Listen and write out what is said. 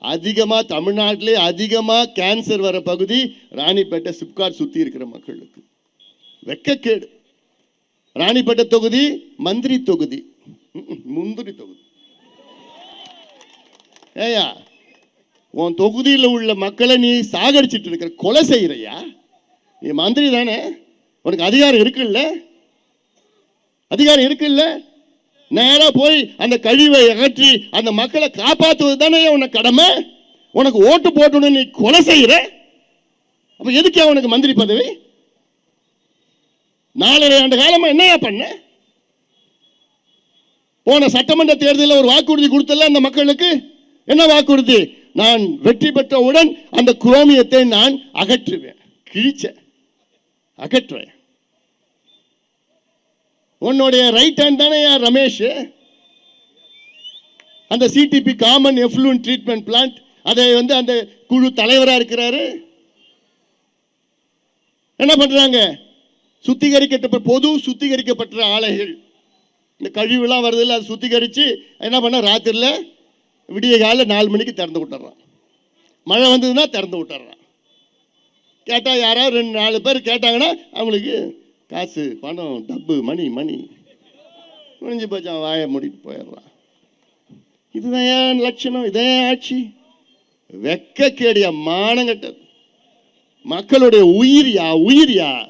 அதிகமாக தமிழ்நாட்டிலே அதிகமாக கேன்சர் வர பகுதி ராணிப்பேட்டை சிப்காட் சுற்றி இருக்கிற மக்களுக்கு. வெக்கக்கேடு. ராணிப்பேட்டை தொகுதி மந்திரி தொகுதி. முந்திரி தொகுதி. ஏயா உன் தொகுதியில் உள்ள மக்களை நீ சாகடிச்சிட்டு இருக்கிற கொலை செய்யறையா? நீ மந்திரி தானே? உனக்கு அதிகாரம் இருக்குல்ல? அதிகாரம் இருக்குல்ல? நேராக போய் அந்த கழிவை அகற்றி அந்த மக்களை காப்பாற்றுவது தானே உனக்கு கடமை? உனக்கு ஓட்டு போட்டணும் நீ கொலை செய்கிற அப்போ எதுக்கு உனக்கு மந்திரி பதவி? நாலரை ஆண்டு காலமாக என்னையா பண்ண? போன சட்டமன்ற தேர்தலில் ஒரு வாக்குறுதி கொடுத்தல அந்த மக்களுக்கு? என்ன வாக்குறுதி? நான் வெற்றி பெற்றவுடன் அந்த குரோமியத்தை நான் அகற்றுவேன். கிழிச்ச. அகற்றுவேன். உன்னுடைய ரைட் ஹேண்ட் தானே யார் ரமேஷ்? அந்த CTP common effluent treatment plant அதை வந்து அந்த குழு தலைவராக இருக்கிறாரு. என்ன பண்றாங்க? சுத்திகரிக்கப்பட்ட பொது சுத்திகரிக்கப்பட்ட ஆலைகள். இந்த கழிவுலாம் வருது இல்லை அதை சுத்திகரித்து என்ன பண்ண ராத்திரியில் விடிய காலையில் நாலு மணிக்கு திறந்து விட்டுறான். மழை வந்ததுன்னா திறந்து விட்டுறான். கேட்டால் யாராவது ரெண்டு நாலு பேர் கேட்டாங்கன்னா அவங்களுக்கு காசு பணம் டப்பு மணி மணி. முடிஞ்சு போச்சு அவன் வாயை மூடிட்டு போயிடுறான். இதுதான் ஏன் லட்சணம்? இதான் ஆட்சி. வெக்க கேடியா மானங்கட்டது மக்களுடைய உயிரியா உயிரியா?